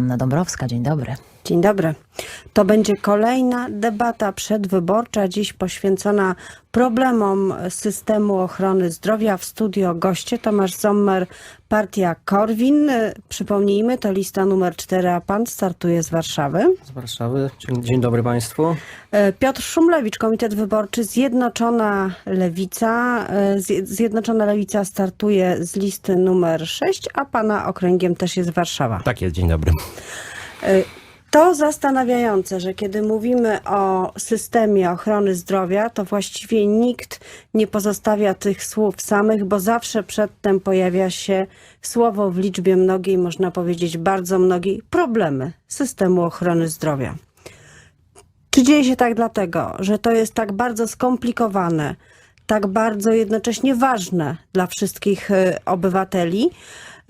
Anna Dąbrowska, dzień dobry. Dzień dobry. To będzie kolejna debata przedwyborcza, dziś poświęcona problemom systemu ochrony zdrowia. W studio goście Tomasz Sommer, partia Korwin. Przypomnijmy, to lista numer 4, a pan startuje z Warszawy. Z Warszawy. Dzień, dzień dobry Państwu. E, Piotr Szumlewicz, Komitet Wyborczy, Zjednoczona Lewica. E, Zje- Zjednoczona Lewica startuje z listy numer 6, a pana okręgiem też jest Warszawa. Tak jest, dzień dobry. To zastanawiające, że kiedy mówimy o systemie ochrony zdrowia, to właściwie nikt nie pozostawia tych słów samych, bo zawsze przedtem pojawia się słowo w liczbie mnogiej, można powiedzieć bardzo mnogiej, problemy systemu ochrony zdrowia. Czy dzieje się tak dlatego, że to jest tak bardzo skomplikowane, tak bardzo jednocześnie ważne dla wszystkich y, obywateli,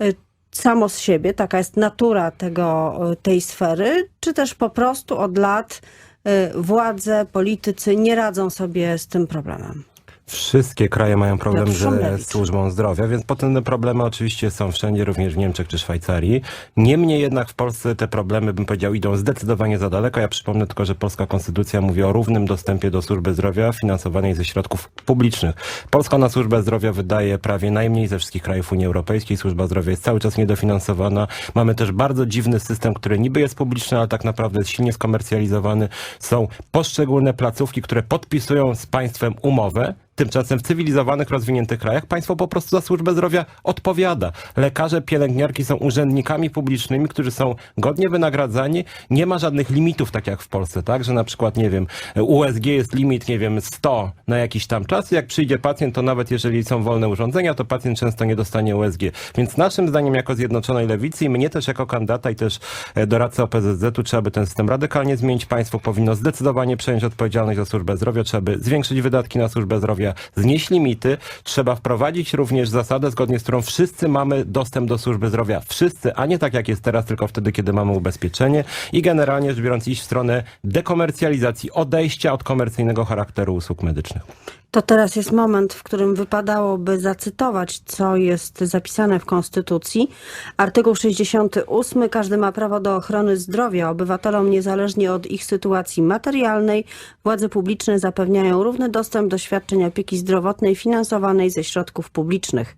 y, samo z siebie, taka jest natura tego, y, tej sfery, czy też po prostu od lat y, władze, politycy nie radzą sobie z tym problemem? Wszystkie kraje mają problem Piotr ze służbą zdrowia, więc potem problemy oczywiście są wszędzie, również w Niemczech czy Szwajcarii. Niemniej jednak w Polsce te problemy, bym powiedział, idą zdecydowanie za daleko. Ja przypomnę tylko, że polska konstytucja mówi o równym dostępie do służby zdrowia finansowanej ze środków publicznych. Polska na służbę zdrowia wydaje prawie najmniej ze wszystkich krajów Unii Europejskiej. Służba zdrowia jest cały czas niedofinansowana. Mamy też bardzo dziwny system, który niby jest publiczny, ale tak naprawdę jest silnie skomercjalizowany. Są poszczególne placówki, które podpisują z państwem umowę, Tymczasem w cywilizowanych, rozwiniętych krajach państwo po prostu za służbę zdrowia odpowiada. Lekarze, pielęgniarki są urzędnikami publicznymi, którzy są godnie wynagradzani. Nie ma żadnych limitów, tak jak w Polsce, tak? Że na przykład, nie wiem, USG jest limit, nie wiem, 100 na jakiś tam czas. Jak przyjdzie pacjent, to nawet jeżeli są wolne urządzenia, to pacjent często nie dostanie USG. Więc naszym zdaniem, jako Zjednoczonej Lewicy i mnie też jako kandydata i też e, doradca OPZZ-u, trzeba by ten system radykalnie zmienić. Państwo powinno zdecydowanie przejąć odpowiedzialność za służbę zdrowia, trzeba by zwiększyć wydatki na służbę zdrowia, znieść limity. Trzeba wprowadzić również zasadę, zgodnie z którą wszyscy mamy dostęp do służby zdrowia. Wszyscy, a nie tak jak jest teraz, tylko wtedy, kiedy mamy ubezpieczenie. I generalnie rzecz biorąc iść w stronę dekomercjalizacji, odejścia od komercyjnego charakteru usług medycznych. To teraz jest moment, w którym wypadałoby zacytować, co jest zapisane w Konstytucji. Artykuł 68. Każdy ma prawo do ochrony zdrowia. Obywatelom, niezależnie od ich sytuacji materialnej, władze publiczne zapewniają równy dostęp do świadczeń opieki zdrowotnej finansowanej ze środków publicznych.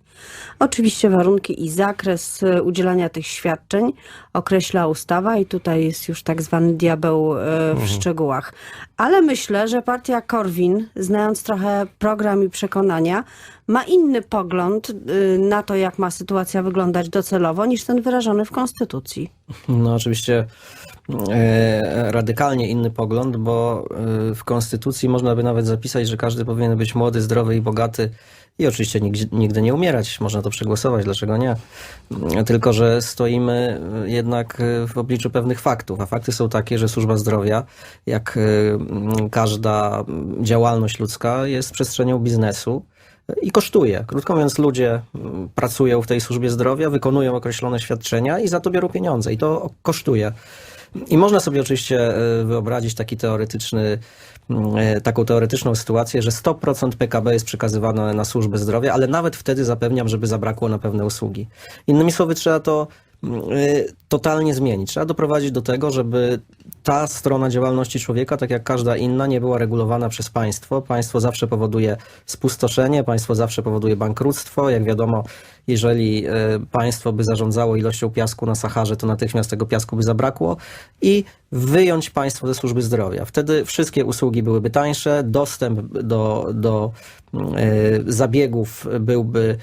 Oczywiście warunki i zakres y, udzielania tych świadczeń określa ustawa i tutaj jest już tak zwany diabeł y, w szczegółach. Ale myślę, że partia Korwin, znając trochę program i przekonania, ma inny pogląd y, na to, jak ma sytuacja wyglądać docelowo, niż ten wyrażony w Konstytucji. No oczywiście radykalnie inny pogląd, bo e, w Konstytucji można by nawet zapisać, że każdy powinien być młody, zdrowy i bogaty i oczywiście nigdy nie umierać. Można to przegłosować, dlaczego nie? Tylko, że stoimy e, jednak e, w obliczu pewnych faktów, a fakty są takie, że służba zdrowia, jak e, każda działalność ludzka, jest przestrzenią biznesu i kosztuje. Krótko mówiąc, ludzie pracują w tej służbie zdrowia, wykonują określone świadczenia i za to biorą pieniądze i to kosztuje. I można sobie oczywiście e, wyobrazić taki teoretyczny, mm, e, taką teoretyczną sytuację, że 100% PKB jest przekazywane na służbę zdrowia, ale nawet wtedy zapewniam, żeby zabrakło na pewne usługi. Innymi słowy, trzeba to mm, e, totalnie zmienić. Trzeba doprowadzić do tego, żeby ta strona działalności człowieka, tak jak każda inna, nie była regulowana przez państwo. Państwo zawsze powoduje spustoszenie, państwo zawsze powoduje bankructwo. Jak wiadomo, jeżeli e, państwo by zarządzało ilością piasku na Saharze, to natychmiast tego piasku by zabrakło i wyjąć państwo ze służby zdrowia. Wtedy wszystkie usługi byłyby tańsze, dostęp do, do mm, e, zabiegów byłby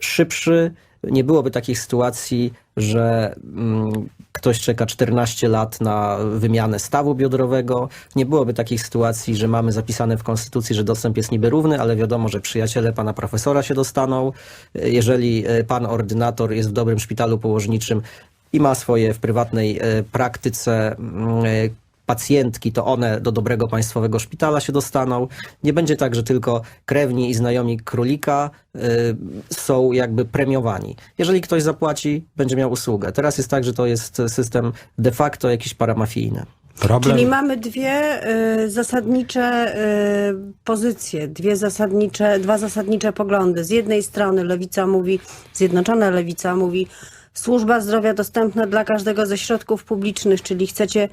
szybszy. Nie byłoby takich sytuacji, że mm, ktoś czeka 14 lat na wymianę stawu biodrowego. Nie byłoby takich sytuacji, że mamy zapisane w Konstytucji, że dostęp jest niby równy, ale wiadomo, że przyjaciele pana profesora się dostaną. Jeżeli e, pan ordynator jest w dobrym szpitalu położniczym i ma swoje w prywatnej e, praktyce mm, e, pacjentki, to one do dobrego państwowego szpitala się dostaną. Nie będzie tak, że tylko krewni i znajomi królika y, są jakby premiowani. Jeżeli ktoś zapłaci, będzie miał usługę. Teraz jest tak, że to jest system de facto jakiś paramafijny. Problem... Czyli mamy dwie y, zasadnicze y, pozycje, dwie zasadnicze, dwa zasadnicze poglądy. Z jednej strony lewica mówi, Zjednoczona Lewica mówi, służba zdrowia dostępna dla każdego ze środków publicznych, czyli chcecie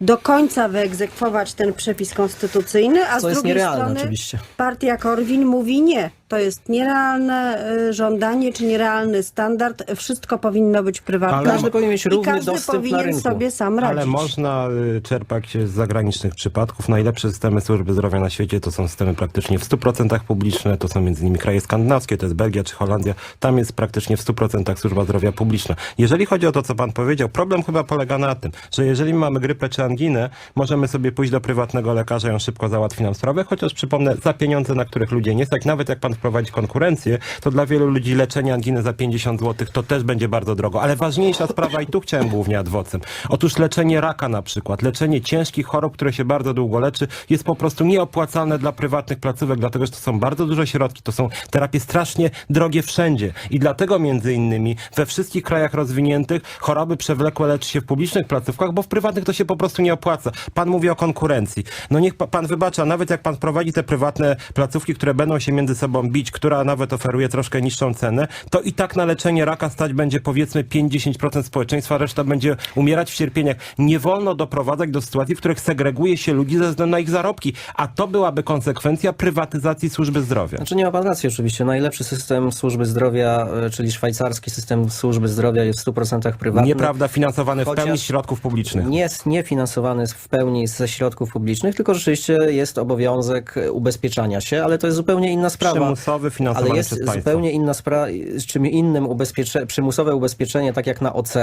do końca wyegzekwować ten przepis konstytucyjny, a Co z drugiej strony oczywiście. partia Korwin mówi nie. To jest nierealne y, żądanie czy nierealny standard. Wszystko powinno być prywatne. Ale Każdy powinien mieć I równy każdy dostęp na powinien rynku. sobie sam radzić. Ale można y, czerpać z zagranicznych przypadków. Najlepsze systemy służby zdrowia na świecie to są systemy praktycznie w 100% publiczne. To są między innymi kraje skandynawskie, to jest Belgia czy Holandia. Tam jest praktycznie w 100% służba zdrowia publiczna. Jeżeli chodzi o to, co pan powiedział, problem chyba polega na tym, że jeżeli mamy grypę czy anginę, możemy sobie pójść do prywatnego lekarza i on szybko załatwi nam sprawę, chociaż przypomnę, za pieniądze, na których ludzie nie stać, nawet jak pan wprowadzi konkurencję, to dla wielu ludzi leczenie anginy za 50 zł to też będzie bardzo drogo. Ale ważniejsza sprawa i tu chciałem głównie adwocem. Otóż leczenie raka na przykład, leczenie ciężkich chorób, które się bardzo długo leczy, jest po prostu nieopłacalne dla prywatnych placówek, dlatego że to są bardzo duże środki, to są terapie strasznie drogie wszędzie. I dlatego między innymi we wszystkich krajach rozwiniętych choroby przewlekłe leczy się w publicznych placówkach, bo w prywatnych to się po prostu nie opłaca. Pan mówi o konkurencji. No niech pa, pan wybacza, nawet jak pan prowadzi te prywatne placówki, które będą się między sobą bić, która nawet oferuje troszkę niższą cenę, to i tak na leczenie raka stać będzie powiedzmy 5-10% społeczeństwa, reszta będzie umierać w cierpieniach. Nie wolno doprowadzać do sytuacji, w których segreguje się ludzi ze względu na ich zarobki, a to byłaby konsekwencja prywatyzacji służby zdrowia. Znaczy nie ma pan racji oczywiście. Najlepszy system służby zdrowia, e, czyli szwajcarski system służby zdrowia jest w 100% prywatny. Nieprawda, finansowany w pełni z środków publicznych. Nie jest niefinansowany w pełni ze środków publicznych, tylko rzeczywiście jest obowiązek ubezpieczania się, ale to jest zupełnie inna sprawa. Przymusowy, finansowany Ale jest zupełnie inna sprawa, z czym innym ubezpiecze, przymusowe ubezpieczenie, tak jak na OC,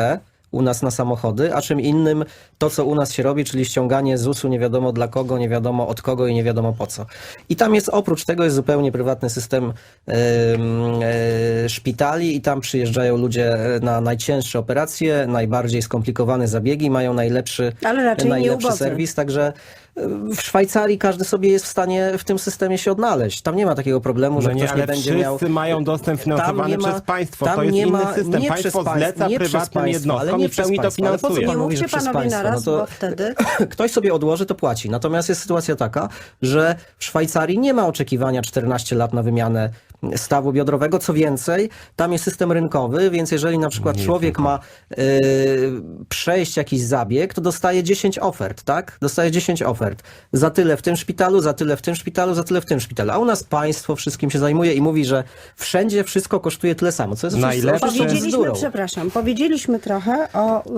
u nas na samochody, a czym innym to, co u nas się robi, czyli ściąganie ZUS-u nie wiadomo dla kogo, nie wiadomo od kogo i nie wiadomo po co. I tam jest, oprócz tego jest zupełnie prywatny system em, e, szpitali i tam przyjeżdżają ludzie na najcięższe operacje, najbardziej skomplikowane zabiegi, mają najlepszy, najlepszy serwis, także e, w Szwajcarii każdy sobie jest w stanie w tym systemie się odnaleźć. Tam nie ma takiego problemu, że No nie, ktoś ale nie będzie wszyscy miał... mają dostęp finansowany ma- przez państwo. tam To jest nie inny ma- system. nie Państwo przez zleca nie prywatnym państwo, ale jednostkom nie i w pełni to finansuje. Nie mówcie panowie państwo, na raz, no to- bo wtedy... Ktoś sobie odłoży, to płaci. Natomiast jest sytuacja taka, że w Szwajcarii nie ma oczekiwania 14 lat na wymianę stawu biodrowego. Co więcej, tam jest system rynkowy, więc jeżeli na przykład człowiek ma y, przejść jakiś zabieg, to dostaje 10 ofert, tak? Dostaje 10 ofert. Za tyle w tym szpitalu, za tyle w tym szpitalu, za tyle w tym szpitalu. A u nas państwo wszystkim się zajmuje i mówi, że wszędzie wszystko kosztuje tyle samo. Co jest Najlepsze- Powiedzieliśmy, przepraszam, powiedzieliśmy trochę o y,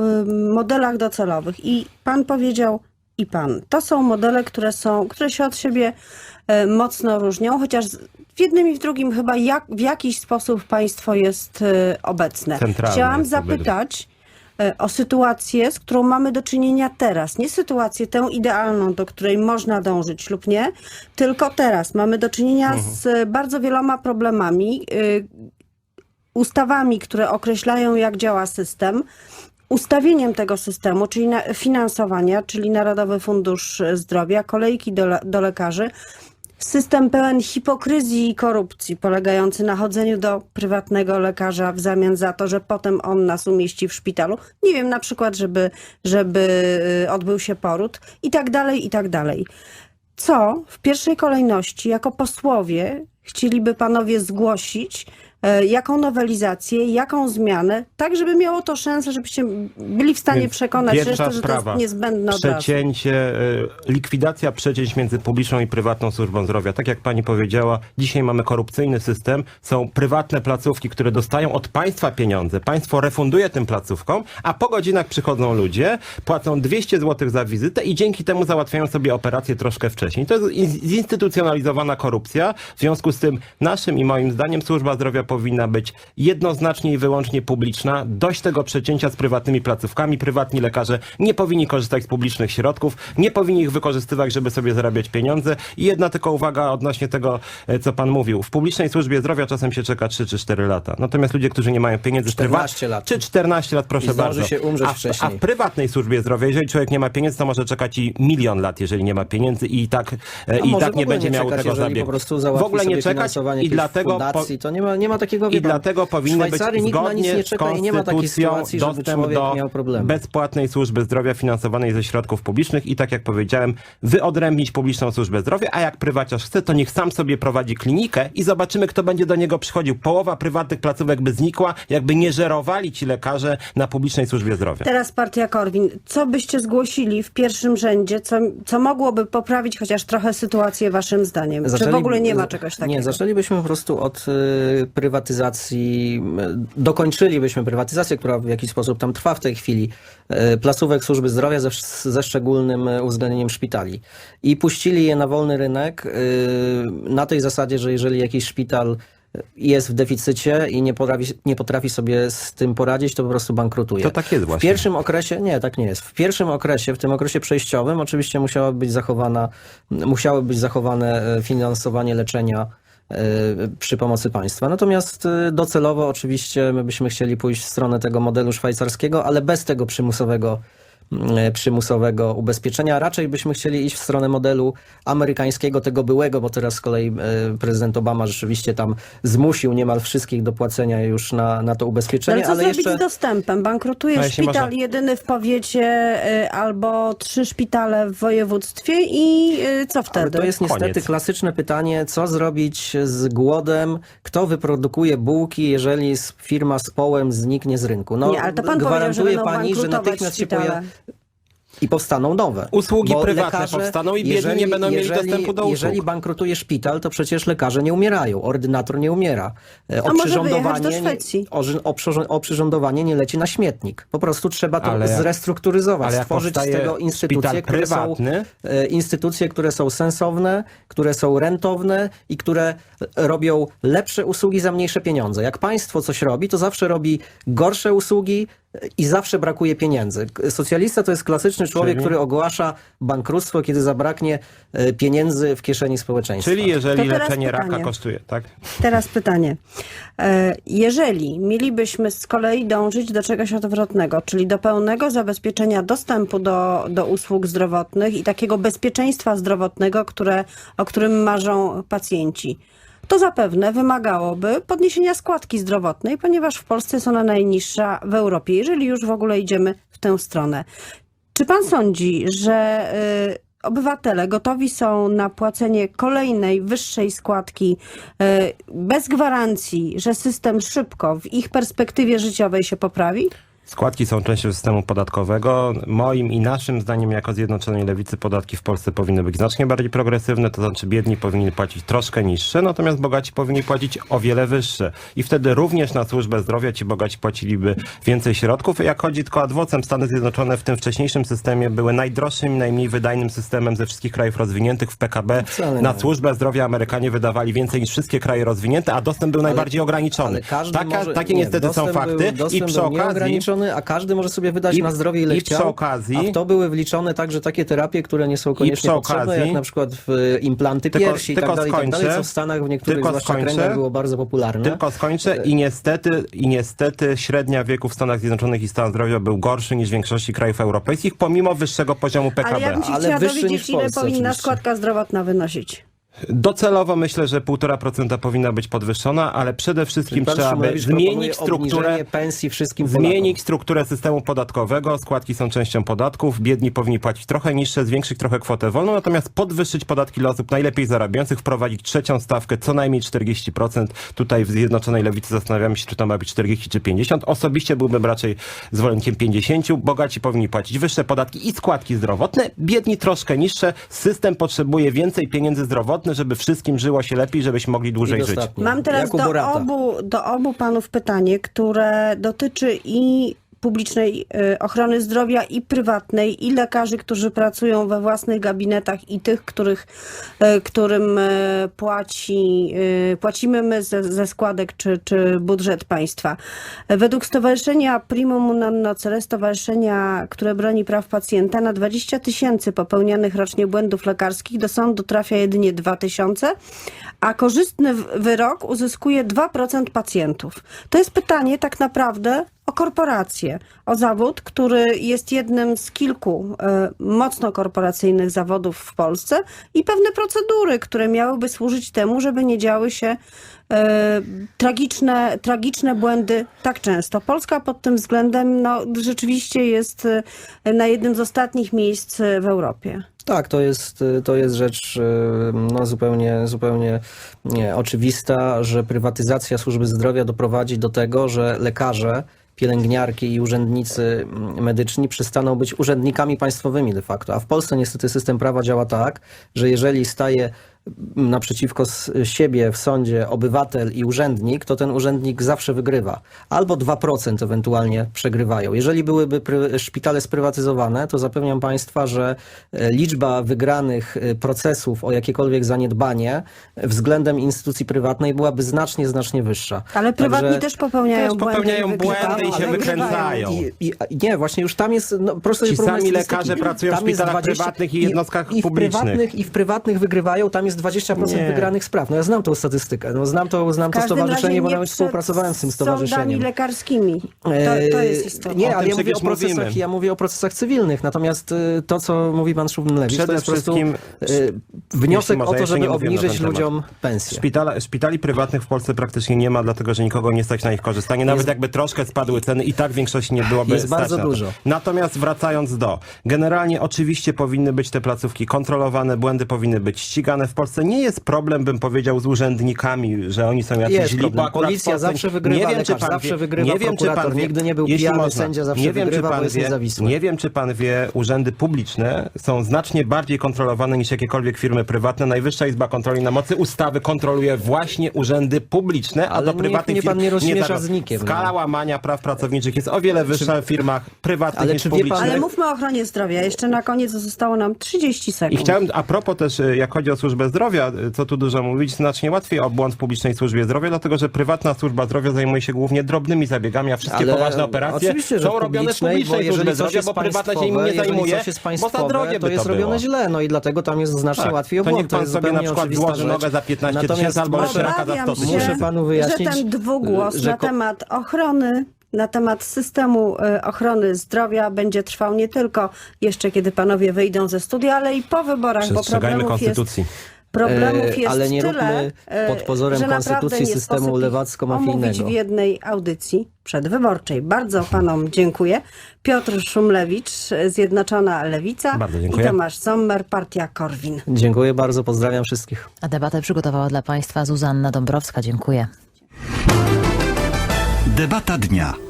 modelach docelowych i pan powiedział i pan. To są modele, które są, które się od siebie y, mocno różnią, chociaż w jednym i w drugim chyba jak, w jakiś sposób państwo jest y, obecne. Centralne Chciałam zapytać y, o sytuację, z którą mamy do czynienia teraz. Nie sytuację tę idealną, do której można dążyć lub nie, tylko teraz mamy do czynienia z bardzo wieloma problemami, ustawami, które określają, jak działa system, ustawieniem tego systemu, czyli na, finansowania, czyli Narodowy Fundusz Zdrowia, kolejki do, do lekarzy, system pełen hipokryzji i korupcji, polegający na chodzeniu do prywatnego lekarza w zamian za to, że potem on nas umieści w szpitalu. Nie wiem, na przykład, żeby, żeby y, odbył się poród i tak dalej, i tak dalej. Co w pierwszej kolejności jako posłowie chcieliby panowie zgłosić, jaką nowelizację, jaką zmianę, tak żeby miało to szansę, żebyście byli w stanie Więc przekonać pierwsza resztę, że to sprawa. jest niezbędne od razu. Przecięcie, y, likwidacja przecięć między publiczną i prywatną służbą zdrowia. Tak jak pani powiedziała, dzisiaj mamy korupcyjny system, są prywatne placówki, które dostają od państwa pieniądze. Państwo refunduje tym placówkom, a po godzinach przychodzą ludzie, płacą 200 zł za wizytę i dzięki temu załatwiają sobie operację troszkę wcześniej. To jest in- zinstytucjonalizowana korupcja. W związku z tym naszym i moim zdaniem służba zdrowia powinna być jednoznacznie i wyłącznie publiczna. Dość tego przecięcia z prywatnymi placówkami. Prywatni lekarze nie powinni korzystać z publicznych środków, nie powinni ich wykorzystywać, żeby sobie zarabiać pieniądze. I jedna tylko uwaga odnośnie tego, e, co pan mówił. W publicznej służbie zdrowia czasem się czeka 3 czy 4 lata. Natomiast ludzie, którzy nie mają pieniędzy... w 14 lat. Czy 14 lat, proszę bardzo. się umrzeć a, w, a wcześniej. w prywatnej służbie zdrowia, jeżeli człowiek nie ma pieniędzy, to może czekać i milion lat, jeżeli nie ma pieniędzy i tak, e, A i tak nie będzie miał czekać, tego zabiegu. w ogóle nie czekać i dlatego... fundacji, to nie ma, nie ma ma takiego, I dlatego powinny być Szwajcarii nikt na nic zgodnie nie z czeka i nie ma takiej konstytucją sytuacji, żeby dostęp człowiek do miał problemy. bezpłatnej służby zdrowia finansowanej ze środków publicznych i tak jak powiedziałem, wyodrębnić publiczną służbę zdrowia, a jak prywaciarz chce, to niech sam sobie prowadzi klinikę i zobaczymy, kto będzie do niego przychodził. Połowa prywatnych placówek by znikła, jakby nie żerowali ci lekarze na publicznej służbie zdrowia. Teraz partia Korwin. Co byście zgłosili w pierwszym rzędzie, co, co mogłoby poprawić chociaż trochę sytuację waszym zdaniem? Czy w Zaczęli- ogóle nie ma czegoś takiego? Nie, zaczęlibyśmy po prostu od y, prywatyzacji, y, dokończylibyśmy prywatyzację, która w jakiś sposób tam trwa w tej chwili, y, placówek służby zdrowia ze, ze szczególnym y, uwzględnieniem szpitali. I puścili je na wolny rynek na tej zasadzie, że jeżeli jakiś szpital jest w deficycie i nie potrafi, nie potrafi sobie z tym poradzić, to po prostu bankrutuje. To tak jest W właśnie. pierwszym okresie, nie, tak nie jest. W pierwszym okresie, w tym okresie przejściowym oczywiście musiała być zachowana, musiało być zachowane e, finansowanie leczenia e, przy pomocy państwa. Natomiast e, docelowo oczywiście my byśmy chcieli pójść w stronę tego modelu szwajcarskiego, ale bez tego przymusowego e, przymusowego ubezpieczenia. Raczej byśmy chcieli iść w stronę modelu amerykańskiego, tego byłego, bo teraz z kolei e, prezydent Obama rzeczywiście tam zmusił niemal wszystkich do płacenia już na, na to ubezpieczenie, Ale co ale zrobić jeszcze... z dostępem? Bankrutuje jeśli szpital można- jedyny w powiecie y, albo trzy szpitale w województwie i co Ale wtedy? to jest niestety Koniec. klasyczne pytanie, co zrobić z głodem, kto wyprodukuje bułki, jeżeli firma z połem zniknie z rynku. No, nie, ale to pan powiedział, że gwarantuje będą pani, że natychmiast się szpitale. pojawi i powstaną nowe. Usługi Bo prywatne powstaną i biedni nie będą mieli dostępu do usług. Jeżeli bankrutuje szpital, to przecież lekarze nie umierają, ordynator nie umiera. E, Oprzyrządowanie, nie, oprzyrządowanie nie leci na śmietnik. Po prostu trzeba to Ale- zrestrukturyzować, ale stworzyć z tego instytucje, które są e, instytucje, które są sensowne, które są rentowne i które robią lepsze usługi za mniejsze pieniądze. Jak państwo coś robi, to zawsze robi gorsze usługi i zawsze brakuje pieniędzy. Socjalista to jest klasyczny człowiek, Czyli? który ogłasza bankructwo, kiedy zabraknie e, pieniędzy w kieszeni społeczeństwa. Czyli jeżeli leczenie raka pytanie. kosztuje, tak? Teraz pytanie. E, Jeżeli mielibyśmy z kolei dążyć do czegoś odwrotnego, czyli do pełnego zabezpieczenia dostępu do, do usług zdrowotnych i takiego bezpieczeństwa zdrowotnego, które, o którym marzą pacjenci, to zapewne wymagałoby podniesienia składki zdrowotnej, ponieważ w Polsce jest ona najniższa w Europie, jeżeli już w ogóle idziemy w tę stronę. Czy pan sądzi, że y, obywatele gotowi są na płacenie kolejnej wyższej składki y, bez gwarancji, że system szybko w ich perspektywie życiowej się poprawi? Składki są częścią systemu podatkowego. Moim i naszym zdaniem jako Zjednoczonej Lewicy podatki w Polsce powinny być znacznie bardziej progresywne, to znaczy biedni powinni płacić troszkę niższe, natomiast bogaci powinni płacić o wiele wyższe. I wtedy również na służbę zdrowia ci bogaci płaciliby więcej środków. Jak chodzi tylko adwocem, Stany Zjednoczone w tym wcześniejszym systemie były najdroższym i najmniej wydajnym systemem ze wszystkich krajów rozwiniętych w PKB. Wcale Na służbę zdrowia Amerykanie wydawali więcej niż wszystkie kraje rozwinięte, a dostęp był najbardziej ograniczony. Ale Taka, może, takie nie, niestety są fakty. Był, I przy okazji nieograniczony, a każdy może sobie wydać I- na zdrowie ile i przy chciał. okazji- a w to były wliczone także takie terapie, które nie są koniecznie przy potrzebne, okazji- jak na przykład w implanty Tylko- piersi i tylko tak dalej, i tak dalej, skończę. co w Stanach w niektórych Tylko zwłaszcza skończę. kręgach było bardzo popularne. Tylko skończę i niestety, i niestety średnia wieku w Stanach Zjednoczonych i stan zdrowia był gorszy niż w większości krajów europejskich, pomimo wyższego poziomu PKB. Ale ja bym się Ale chciała wyższy dowiedzieć, niż w ile powinna oczywiście. składka zdrowotna wynosić. Docelowo myślę, że 1,5% powinna być podwyższona, ale przede wszystkim Pan trzeba by Szumlewicz proponuje zmienić strukturę obniżenie pensji wszystkim Zmienić strukturę systemu podatkowego, składki są częścią podatków, biedni powinni płacić trochę niższe, zwiększyć trochę kwotę wolną, natomiast podwyższyć podatki dla osób najlepiej zarabiających, wprowadzić trzecią stawkę, co najmniej 40%. Tutaj w Zjednoczonej Lewicy zastanawiamy się, czy to ma być 40 czy 50. Osobiście byłbym raczej zwolennikiem 50. Bogaci powinni płacić wyższe podatki i składki zdrowotne, biedni troszkę niższe. System potrzebuje więcej pieniędzy zdrowotnych, żeby wszystkim żyło się lepiej, żebyśmy mogli dłużej żyć. Mam teraz Jakub do Borata. obu, do obu panów pytanie, które dotyczy i publicznej y, ochrony zdrowia i prywatnej i lekarzy, którzy pracują we własnych gabinetach i tych, których, y, którym y, płaci, płacimy my ze, ze składek czy, czy budżet państwa. Według Stowarzyszenia Primum Non Nocere, stowarzyszenia, które broni praw pacjenta, na 20 tysięcy popełnianych rocznie błędów lekarskich do sądu trafia jedynie 2 tysiące, a korzystny wyrok uzyskuje 2% pacjentów. To jest pytanie tak naprawdę o korporacje, o zawód, który jest jednym z kilku e, mocno korporacyjnych zawodów w Polsce i pewne procedury, które miałyby służyć temu, żeby nie działy się e, tragiczne, tragiczne błędy tak często. Polska pod tym względem no, rzeczywiście jest e, na jednym z ostatnich miejsc w Europie. Tak, to jest, to jest rzecz no, zupełnie, zupełnie nie, oczywista, że prywatyzacja służby zdrowia doprowadzi do tego, że lekarze, pielęgniarki i urzędnicy mm, medyczni przestaną być urzędnikami państwowymi de facto. A w Polsce niestety system prawa działa tak, że jeżeli staje naprzeciwko siebie w sądzie obywatel i urzędnik, to ten urzędnik zawsze wygrywa. Albo 2% ewentualnie przegrywają. Jeżeli byłyby szpitale sprywatyzowane, to zapewniam Państwa, że e, liczba wygranych e, procesów o jakiekolwiek zaniedbanie e, względem instytucji prywatnej byłaby znacznie, znacznie wyższa. Ale prywatni Także- też popełniają Też błędy. popełniają wygrywają, błędy i się wykręcają. I, i, nie, właśnie już tam jest, no prosto Ci sami lekarze pracują w Tam szpitalach prywatnych i jednostkach i, i w publicznych. prywatnych, I w prywatnych wygrywają, tam jest 20% Nie. wygranych spraw. No ja znam tą statystykę, no znam to, znam to stowarzyszenie, bo nawet współpracowałem z tym stowarzyszeniem. lekarskimi. To, to Eee, jest istotne. Nie, ale ja mówię o procesach, mówimy. ja mówię o procesach cywilnych, natomiast y, to, co mówi pan Szumlewicz, to Przede jest po prostu wszystkim, y, wniosek może, o to, żeby obniżyć ludziom pensję. Szpitala, szpitali prywatnych w Polsce praktycznie nie ma, dlatego że nikogo nie stać na ich korzystanie. Nawet Jest- jakby troszkę spadły ceny i tak większości nie byłoby Jest stać bardzo na to. dużo. Natomiast wracając do, generalnie oczywiście powinny być te placówki kontrolowane, błędy powinny być ścigane. W Polsce nie jest problem, bym powiedział, z urzędnikami, że oni są jacyś źli, problem. bo Policja w Polsce- zawsze wygrywa, nie wiem, czy pan zawsze wie, wygrywa, nie wiem, czy pan wie, nigdy nie był jeśli pijany, można, sędzia zawsze nie wiem, wygrywa, czy pan bo jest wie, niezawisły. Nie wiem, czy pan wie, urzędy publiczne są znacznie bardziej kontrolowane niż jakiekolwiek firmy prywatne. Najwyższa Izba Kontroli na mocy ustawy kontroluje właśnie urzędy publiczne, a Ale do prywatnych pan firm nie rozśmiesza da- z nikiem, no. Skala łamania praw pracowniczych jest o wiele wyższa w firmach prywatnych Ale niż publicznych. Ale mówmy o ochronie zdrowia. Jeszcze na koniec zostało nam 30 I sekund. chciałem, a propos też, y, jak chodzi o służbę zdrowia, y, co tu dużo mówić, znacznie łatwiej o błąd w publicznej służbie zdrowia, dlatego że prywatna służba zdrowia zajmuje się głównie drobnymi zabiegami, a wszystkie Ale poważne operacje oczywiście, że są robione w publicznej, służbie zdrowia, jest bo prywatna się im nie zajmuje, jest bo za drogie to by jest to robione było. źle, no i dlatego tam jest znacznie Tak. łatwiej o To błąd. niech pan jest sobie na przykład rzecz. nogę za 15 Natomiast tysięcy albo muszę- szeraka za 100 Obawiam tysięcy. Muszę panu wyjaśnić, że ten dwugłos że na temat ochrony, na temat systemu e, ochrony zdrowia będzie trwał nie tylko jeszcze, kiedy panowie wyjdą ze studia, ale i po wyborach, bo problemów jest, konstytucji. Problemów E, jest ale nie tyle, róbmy e, pod pozorem że naprawdę konstytucji nie systemu lewacko-mafijnego. omówić w jednej audycji przedwyborczej. Bardzo panom dziękuję. Piotr Szumlewicz, Zjednoczona Lewica Bardzo i dziękuję. Tomasz Sommer, Partia Korwin. Dziękuję bardzo, pozdrawiam wszystkich. A debatę przygotowała dla Państwa Zuzanna Dąbrowska. Dziękuję. Debata dnia.